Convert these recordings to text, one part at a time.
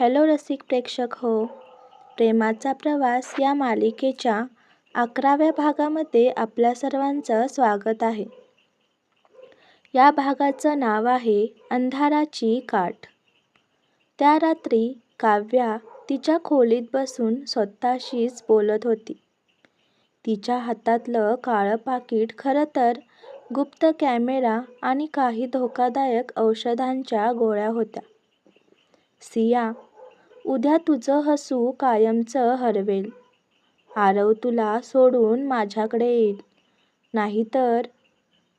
Hello रसिक प्रेक्षक हो. प्रेमाचा प्रवास या मालिकेच्या अकराव्या भागामध्ये आपल्या सर्वांचं स्वागत आहे. या भागाचं नाव आहे अंधाराची काठ. त्या रात्री काव्या तिच्या खोलीत बसून स्वतःशीच बोलत होती. तिच्या हातातलं काळं पाकीट खरं तर गुप्त कॅमेरा आणि काही धोकादायक औषधांच्या गोळ्या होत्या. सिया उद्या तुझं हसू कायमचं हरवेल. आरव तुला सोडून माझ्याकडे येईल. नाहीतर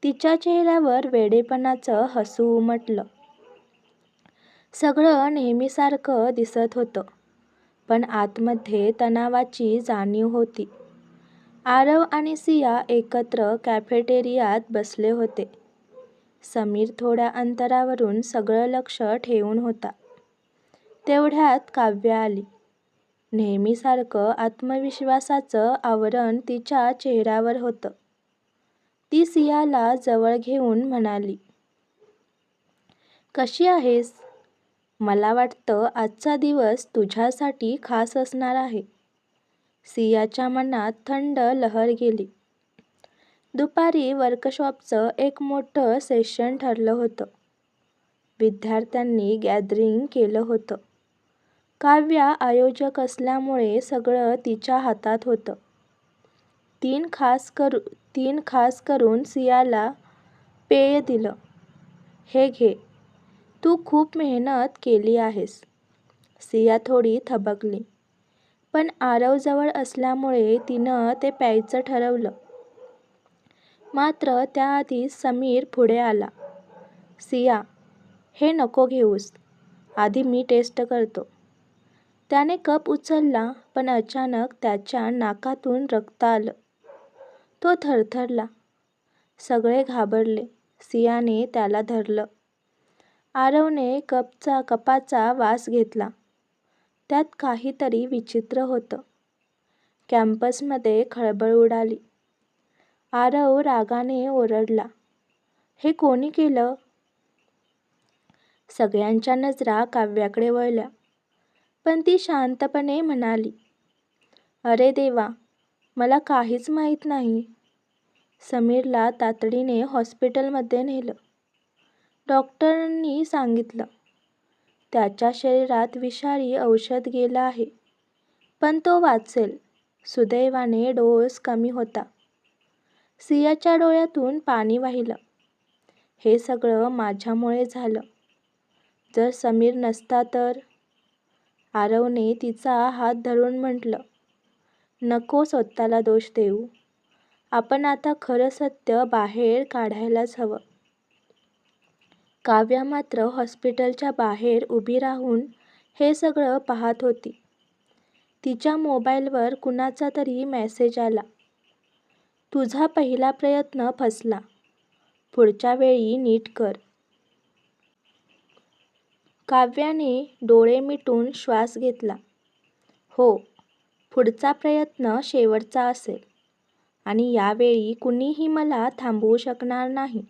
तिच्या चेहऱ्यावर वेडेपणाचं हसू उमटलं. सगळं नेहमीसारखं दिसत होतं पण आतमध्ये तणावाची जाणीव होती. आरव आणि सिया एकत्र कॅफेटेरियात बसले होते. समीर थोड्या अंतरावरून सगळं लक्ष ठेवून होता. तेवढ्यात काव्य आली. नेहमीसारखं आत्मविश्वासाचं आवरण तिच्या चेहऱ्यावर होतं. ती सियाला जवळ घेऊन म्हणाली कशी आहेस? मला वाटतं आजचा दिवस तुझ्यासाठी खास असणार आहे. सियाच्या मनात थंड लहर गेली. दुपारी वर्कशॉपचं एक मोठं सेशन ठरलं होतं. विद्यार्थ्यांनी गॅदरिंग केलं होतं. काव्या आयोजक असल्यामुळे सगळं तिच्या हातात होतं. तीन खास करू तीन खास करून सियाला पेय दिलं. हे घे तू खूप मेहनत केली आहेस. सिया थोडी थबकली. पण आरव जवळ असल्यामुळे तिनं ते प्यायचं ठरवलं. मात्र त्याआधी समीर पुढे आला. सिया हे नको घेऊस. आधी मी टेस्ट करतो. त्याने कप उचलला पण अचानक त्याच्या नाकातून रक्त आलं. तो थरथरला. सगळे घाबरले. सियाने त्याला धरलं. आरवने कपचा कपाचा वास घेतला. त्यात काहीतरी विचित्र होतं. कॅम्पसमध्ये खळबळ उडाली. आरव रागाने ओरडला. हे कोणी केलं? सगळ्यांच्या नजरा काव्याकडे वळल्या. पण ती शांतपणे म्हणाली अरे देवा मला काहीच माहीत नाही. समीरला तातडीने हॉस्पिटलमध्ये नेलं. डॉक्टरांनी सांगितलं त्याच्या शरीरात विषारी औषध गेलं आहे पण तो वाचेल. सुदैवाने डोस कमी होता. सियाच्या डोळ्यातून पाणी वाहिलं. हे सगळं माझ्यामुळे झालं. जर समीर नसता तर? आरवने तिचा हात धरून म्हटलं नको स्वतःला दोष देऊ. आपण आता खरं सत्य बाहेर काढायलाच हवं. काव्या मात्र हॉस्पिटलच्या बाहेर उभी राहून हे सगळं पाहत होती. तिच्या मोबाईलवर कुणाचा तरी मेसेज आला. तुझा पहिला प्रयत्न फसला. पुढच्या वेळी नीट कर. काव्याने डोळे मिटून श्वास घेतला. हो पुढचा प्रयत्न शेवटचा असेल. आणि यावेळी कुणीही मला थांबवू शकणार नाही.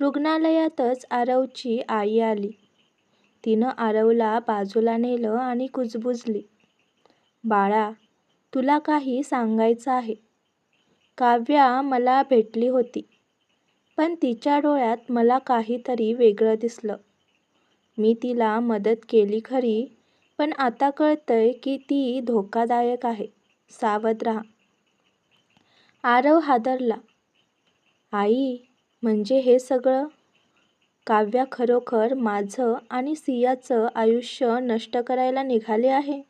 रुग्णालयातच आरवची आई आली. तिनं आरवला बाजूला नेलं आणि कुजबुजली. बाळा तुला काही सांगायचं आहे. काव्या मला भेटली होती. पण तिच्या डोळ्यात मला काहीतरी वेगळं दिसलं. मी तिला मदत केली खरी पण आता कळतंय की ती धोकादायक आहे. सावध राहा. आरव हादरला. आई म्हणजे हे सगळं? काव्या खरोखर माझं आणि सियाचं आयुष्य नष्ट करायला निघाले आहे?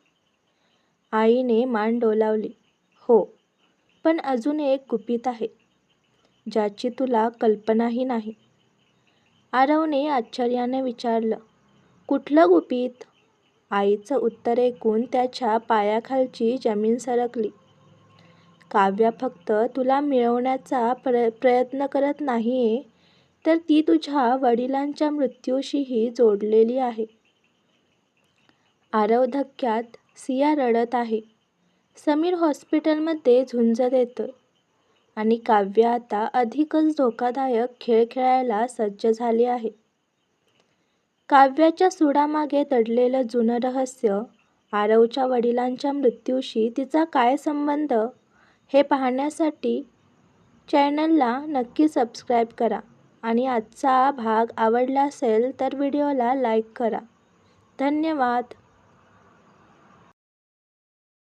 आईने मान डोलावली. हो पण अजून एक गुपित आहे ज्याची तुला कल्पनाही नाही. आरवने आश्चर्याने विचारलं. कुठलं गुपित? आईचं उत्तर ऐकून त्याच्या पायाखालची जमीन सरकली. काव्या फक्त तुला मिळवण्याचा प्र प्रयत्न करत नाहीये तर ती तुझ्या वडिलांच्या मृत्यूशीही जोडलेली आहे. आरव धक्क्यात सिया रडत आहे. समीर हॉस्पिटलमध्ये झुंज देतोय आणि काव्य आता अधिकच धोकादायक खेळ खेळायला सज्ज झाली आहे. काव्याच्या सुडामागे दडलेलं जुनं रहस्य आरवच्या वडिलांच्या मृत्यूशी तिचा काय संबंध हे पाहण्यासाठी चॅनलला नक्की सबस्क्राईब करा आणि आजचा भाग आवडला असेल तर व्हिडिओला लाईक करा. धन्यवाद.